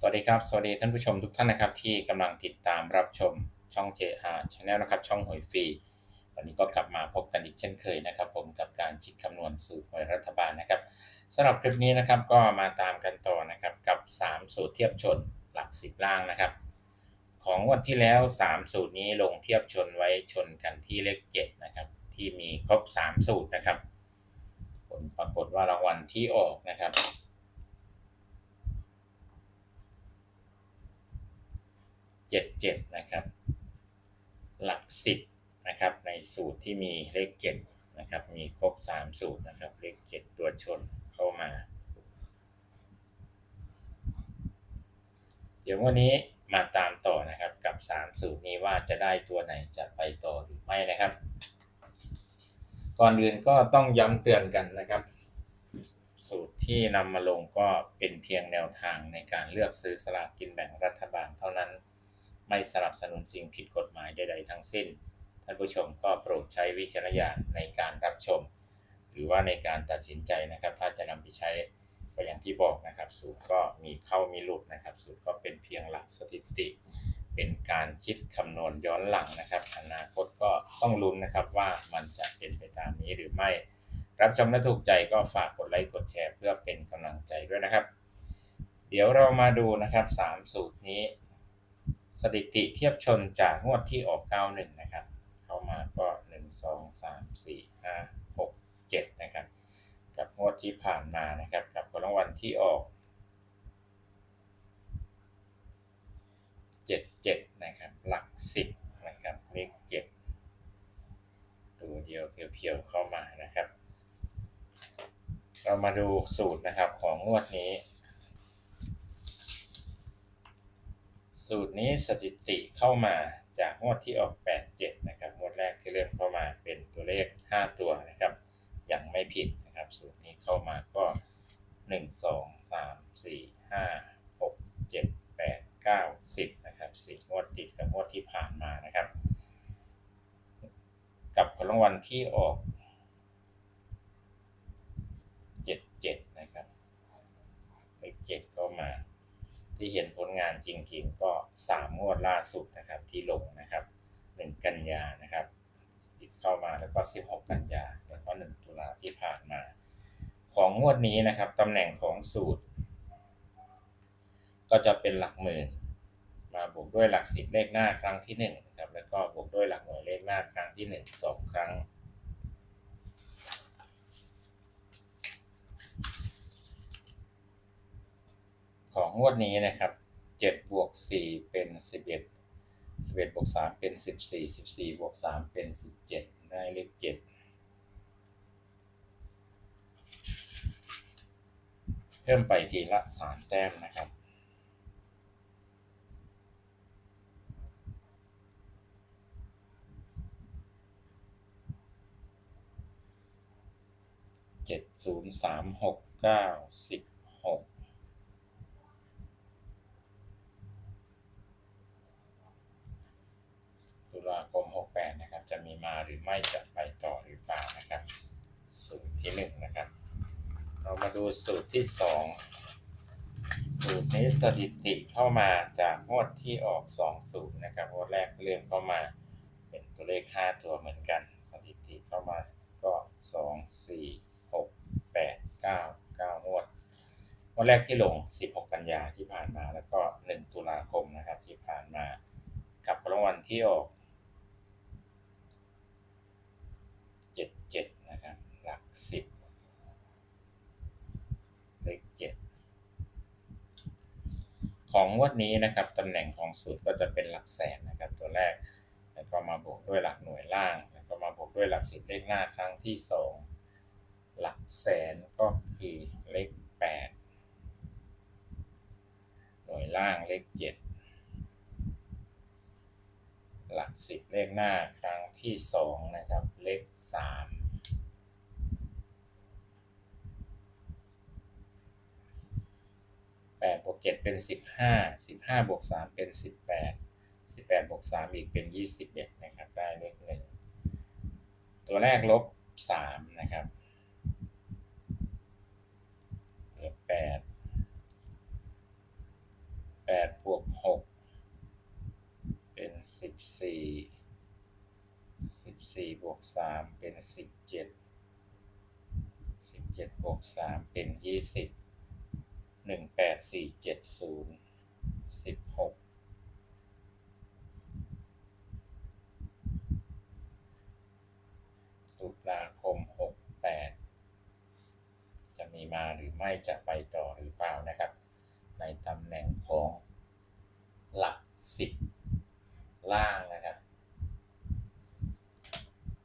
สวัสดีครับ สวัสดีท่านผู้ชมทุกท่านนะครับ ที่กำลังติดตามรับชมช่อง JR Channel นะครับ ช่องหวยฟรีวันนี้ก็กลับมาพบกันอีกเช่นเคยนะครับ ผมกับการคิดคำนวณสูตรหวยรัฐบาลนะครับสำหรับคลิปนี้นะครับก็มาตามกันต่อนะครับกับ 3 สูตรเทียบชนหลัก10ล่างนะครับ ของงวันที่แล้ว 3 สูตรนี้ลงเทียบชนไว้ชนกันที่เลข7นะครับที่มีครบ 3 สูตรนะครับ ผลปรากฏว่ารางวัลที่ออกนะครับ เจ็ดเจ็ดนะครับ หลักสิบนะครับ ในสูตรที่มีเลขเจ็ดนะครับ มีครบสามสูตรนะครับ เลขเจ็ดตัวชนเข้ามา เดี๋ยววันนี้มาตามต่อนะครับกับสามสูตรนี้ว่าจะได้ตัวไหนจะไปต่อหรือไม่นะครับ ก่อนอื่นก็ต้องย้ำเตือนกันนะครับ สูตรที่นำมาลงก็เป็นเพียงแนวทางในการเลือกซื้อสลากกินแบ่งรัฐบาลเท่านั้น ไม่สนับสนุนสิ่งผิดกฎหมายใดๆทั้งสิ้น ท่านผู้ชมก็โปรดใช้วิจารณญาณในการรับชม หรือว่าในการตัดสินใจนะครับ ถ้าจะนำไปใช้ก็อย่างที่บอกนะครับ สูตรก็มีเข้ามีหลุดนะครับ สูตรก็เป็นเพียงหลักสถิติ เป็นการคิดคำนวณย้อนหลังนะครับ อนาคตก็ต้องลุ้นนะครับว่ามันจะเป็นไปตามนี้หรือไม่ รับชมและถูกใจก็ฝากกดไลค์กดแชร์ เพื่อเป็นกำลังใจด้วยนะครับ เดี๋ยวเรามาดูนะครับสามสูตรนี้ สถิติเทียบชนจากงวดที่ออก 91 นะครับ เข้ามาก็ 1 2 3 4 5 6 7 นะครับ กับงวดที่ผ่านมานะครับ กับผลรางวัลที่ออก 77 นะครับ หลัก 10 นะครับเลข7ตัวเดียวเพียวๆเข้ามานะครับ เรามาดูสูตรนะครับของงวดนี้ สูตรนี้สถิติเข้ามาจากงวดที่ออก 87 นะครับ งวดแรกที่เริ่มเข้ามาเป็นตัวเลข 5 ตัวนะครับ ยังไม่ผิดนะครับ สูตรนี้เข้ามาก็ 1 2 3 4 5 6 7 8 9 10 นะครับ10งวดติดกับงวดที่ผ่านมานะครับ กับผลรางวัลที่ออก 77 นะครับเลข7เข้ามา ที่เห็นผลงานจริงๆ ก็สามงวดล่าสุดนะครับที่ลงนะครับหนึ่งกันยานะครับติดเข้ามาแล้วก็สิบหกกันยาแล้วก็หนึ่งตุลาที่ผ่านมา ของงวดนี้นะครับตำแหน่งของสูตร ก็จะเป็นหลักหมื่น มาบวกด้วยหลักสิบเลขหน้าครั้งที่หนึ่งนะครับแล้วก็บวกด้วยหลักหน่วยเลขหน้าครั้งที่หนึ่งสองครั้ง ของงวดนี้นะครับเจ็ดบวกสี่เป็นสิบเอ็ดสิบเอ็ดบวกสามเป็นสิบสี่สิบสี่บวกสามเป็นสิบเจ็ดได้เลขเจ็ดเพิ่มไปทีละสามแต้มนะครับเจ็ดศูนย์สามหกเก้าสิบหก ตุลาคม 68 นะครับ จะมีมา หรือไม่จะไปต่อหรือเปล่านะครับ สูตรที่1นะครับ เรามาดูสูตรที่ 2 สูตรนี้สถิติเข้ามาจากงวดที่ออก2สูตรนะครับงวดแรกเริ่มเข้ามาเป็นตัวเลข 5 ตัวเหมือนกัน สถิติเข้ามาก็ 2 4 6 8 9 9งวดงวดแรกที่ลง 16 กันยาที่ผ่านมาแล้วก็ 1 ตุลาคมนะครับที่ผ่านมากับรางวัลที่ออก เจ็ดเจ็ดนะครับ หลัก สิบเลขเจ็ดของงวดนี้นะครับตำแหน่งของสูตรก็จะเป็นหลักแสนนะครับ ตัวแรก แล้วก็มาบวกด้วยหลักหน่วยล่าง แล้วก็มาบวกด้วยหลักสิบเลขหน้าครั้งที่สองหลักแสนก็คือเลขแปดหน่วยล่างเลขเจ็ดหลักสิบเลขหน้าครั้งที่สองนะครับเลขสาม แปดบวกเจ็ดเป็นสิบห้าสิบห้าบวกสามเป็นสิบแปดสิบแปดบวกสามอีกเป็นยี่สิบเอ็ดนะครับได้เลขหนึ่งตัวแรกลบสามนะครับเหลือแปดแปดบวกหกเป็นสิบสี่สิบสี่บวกสามเป็นสิบเจ็ดสิบเจ็ดบวกสามเป็นยี่สิบ หนึ่งแปดสี่เจ็ดศูนย์สิบหกตุลาคมหกแปดจะมีมาหรือไม่จะไปต่อหรือเปล่านะครับ ในตำแหน่งของหลักสิบล่างนะครับ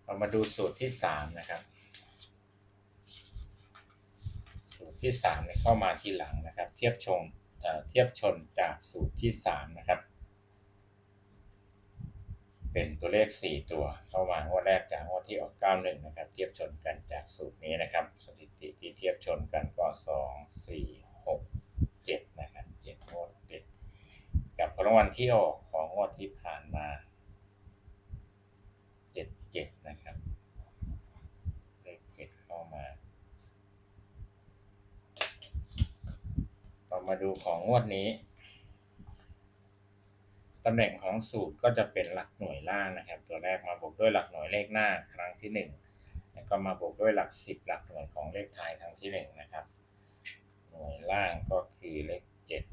เรามาดูสูตรที่สามนะครับ สูตร ที่สามเนี่ยเข้ามาทีหลังนะครับ เทียบชมเทียบชนจากสูตรที่สามนะครับ เป็นตัวเลข 4 ตัวเข้ามางวดแรกจากงวดที่ออก 91 นะครับ เทียบชนกันจากสูตรนี้นะครับ สถิติที่เทียบชนกันก็ 2 4 6 7 นะครับ7งวดติดกับรางวัลที่ออกของงวดที่ผ่านมา 7 7 นะครับ เลขเจ็ดเข้ามา เรา มาดูของงวดนี้ตำแหน่งของสูตรก็จะเป็นหลักหน่วยล่างนะครับ ตัวแรกมาบวกด้วยหลักหน่วยเลขหน้าครั้งที่หนึ่งแล้วก็มาบวกด้วยหลักสิบหลักหน่วยของเลขท้ายครั้งที่หนึ่งนะครับ หน่วยล่างก็คือเลขเจ็ด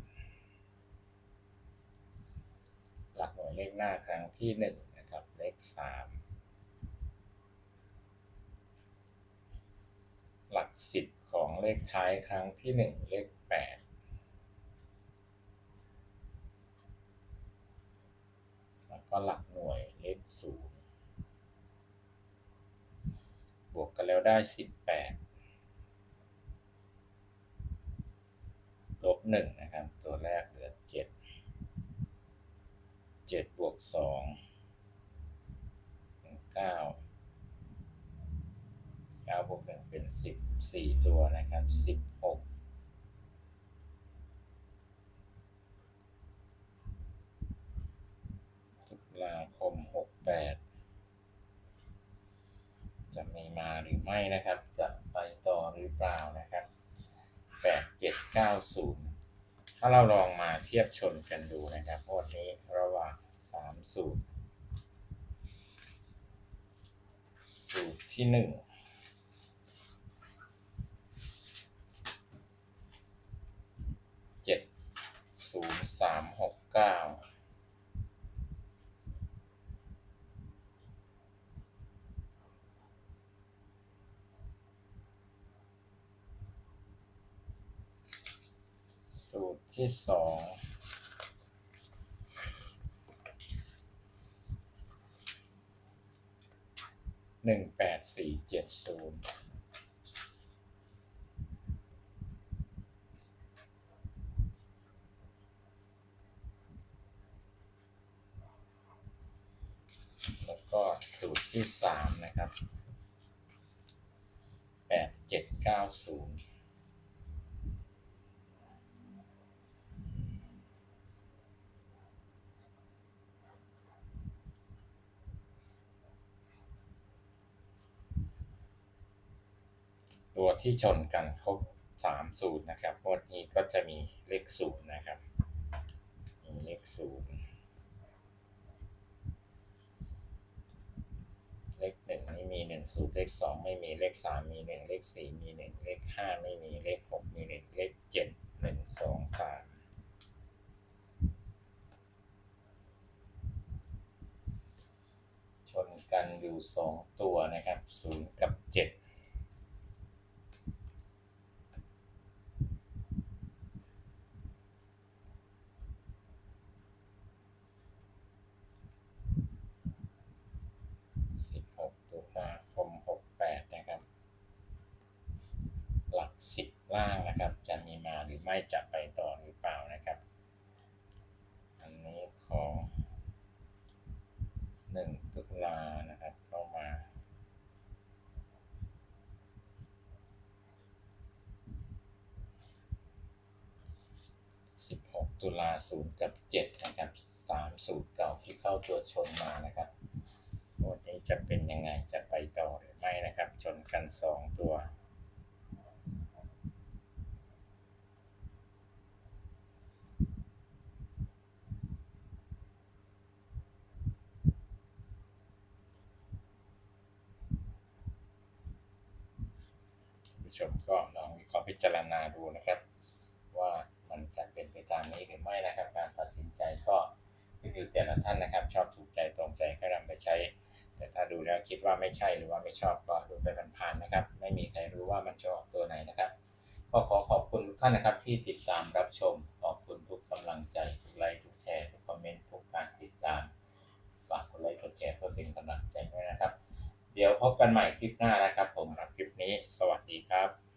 หลักหน่วยเลขหน้าครั้งที่หนึ่งนะครับเลขสามหลักสิบของเลขท้ายครั้งที่หนึ่งเลข ก็หลักหน่วยเลขศูนย์บวกกันแล้วได้ 18 ลบ1นะครับ ตัวแรกเหลือ 7 7 บวก 2 9 9บวก1เป็น 14 ตัวนะครับ 10 ลาคม 68 จะมีมาหรือไม่นะครับ จะไปต่อหรือเปล่านะครับ 8790 ถ้าเราลองมาเทียบชนกันดูนะครับงวดนี้ระหว่าง 3 สูตร สูตรที่1 70369สูตร ที่สองหนึ่งแปดสี่เจ็ดศูนย์แล้วก็สูตรที่สามนะครับแปดเจ็ดเก้าศูนย์ ตัวที่ชนกันครบสามสูตรนะครับงวดนี้ก็จะมีเลขศูนย์นะครับมีเลขศูนย์เลขหนึ่งไม่มีหนึ่งสูตรเลขสองไม่มีเลขสามมีหนึ่งเลขสี่มีหนึ่งเลขห้าไม่มีเลขหกมีหนึ่งเลขเจ็ดหนึ่งสองสามชนกันอยู่สองตัวนะครับศูนย์กับเจ็ด สิบหกตุลาคมหกแปดนะครับ หลักสิ บล่างนะครับ จะมีมาหรือไม่จะไปต่อหรือเปล่านะครับ อันนี้ของหนึ่งตุลานะครับเข้ามาสิบหกตุลาศูนย์กับเจ็ดนะครับสามสูตรเก่าที่เข้าตัวชนมานะครับวันนี้จะเป็นยังไงจะไปต่อหรือไม่นะครับ ชนกันสองตัว ค ชมก็ลองวิเคราะห์พิจารณาดูนะครับ ว่ามันจะเป็นไปตามนี้หรือไม่นะครับ การตัดสินใจก็ขึ้นอยู่แต่ละท่านนะครับ ชอบถูกใจตรงใจก็นำไปใช้ แต่ถ้าดูแล้วคิดว่าไม่ใช่หรือว่าไม่ชอบก็ดูไปผ่านๆนะครับ ไม่มีใครรู้ว่ามันจะออกตัวไหนนะครับก็ขอขอบคุณทุกท่านนะครับที่ติดตามรับชมขอบคุณทุกกำลังใจทุกไลค์ทุกแชร์ทุกคอมเมนต์ทุกการติดตามฝากกดไลค์กดแชร์เพื่อเป็นกำลังใจด้วยนะครับ เดี๋ยวพบกันใหม่คลิปหน้านะครับผมครับ้ สวัสดีครับ